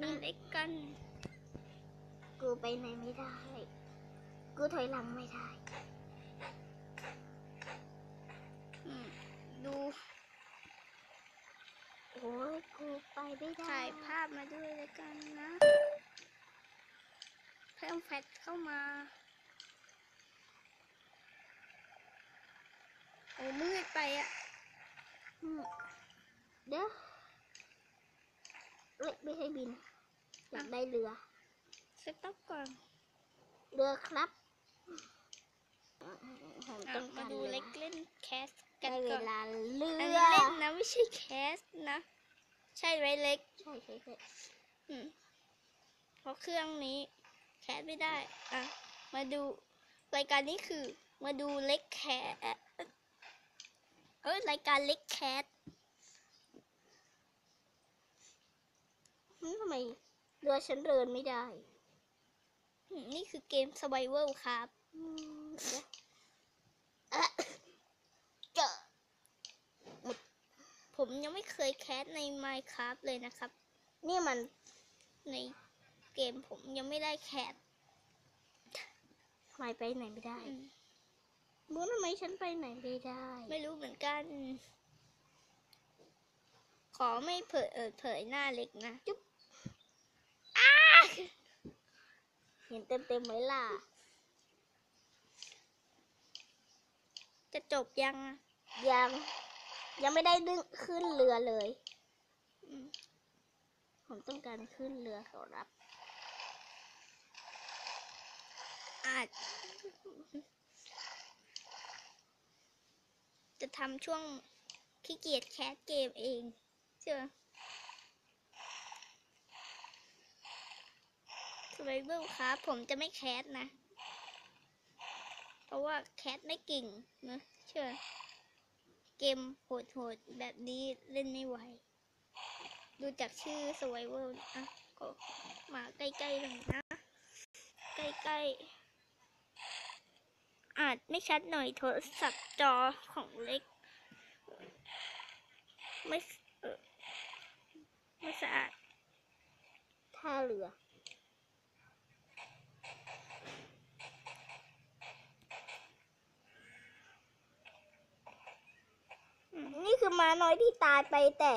มีเล็กกัน กูไปไหนไม่ได้ กูถอยหลังไม่ได้อืมดู โอ้ยกูไปไม่ได้ ถ่ายภาพมาด้วยแล้วกันนะ เพิ่มแฟลชเข้ามา โอ้มืดไปอะอืมเด้อ เอ้ยไม่ใช่บิน อยากได้เรือสต็อปก่อนเรือครับผมอะต้องมาการดูเรือเล็กเล่นแคสกันได้เวก่อนลาเรือันอ นี้เล่นนะไม่ใช่แคสนะ ใช่ไรเล็ก ใช่ใช่ใช่อืมเพราะเครื่องนี้ แคสไม่ได้ อะ มาดูรายการนี้คือ มาดูเล็กแคสเอ้ยรายการเล็กแคส หึทำไม เรือฉันเดินไม่ได้อืมนี่คือเกม Survival ครับอืมเดี๋ยวอะเจอผมยังไม่เคยแคสใน Minecraft เลยนะครับ นี่มันในเกมผมยังไม่ได้แคสทำไมไปไหนไม่ได้อืมมูทำไมฉันไปไหนไม่ได้ ไม่รู้เหมือนกัน ขอไม่เผยเอ่ยเผยหน้าเล็กนะ จุ๊บ เห็นเต็มเต็มๆไหมล่ะ จะจบยังอะยัง ยังไม่ได้ดึงขึ้นเรือเลยอืมผมต้องการขึ้นเรือขอรับ อาจ จะทำช่วงขี้เกียจแคสเกมเองเชื่ อ Survival ครับ ผมจะไม่แคสนะ เพราะว่าแคสไม่เก่งนะเชื่อ เกมโหดๆ แบบนี้เล่นไม่ไหว ดูจากชื่อ Survival อะก็มาใกล้ๆหน่อยนะ ใกล้ๆ อาจไม่ชัดหน่อยโทรศัพท์จอของเล็ก ไม่ไม่สะอาดท่าเรือ อืม นี่ คือม้าน้อยที่ตายไปแต่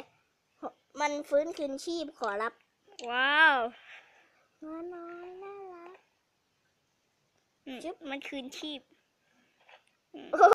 มันฟื้นคืนชีพขอรับ ว้าวม้าน้อยน่ารักอืมจึ๊บมันคืนชีพ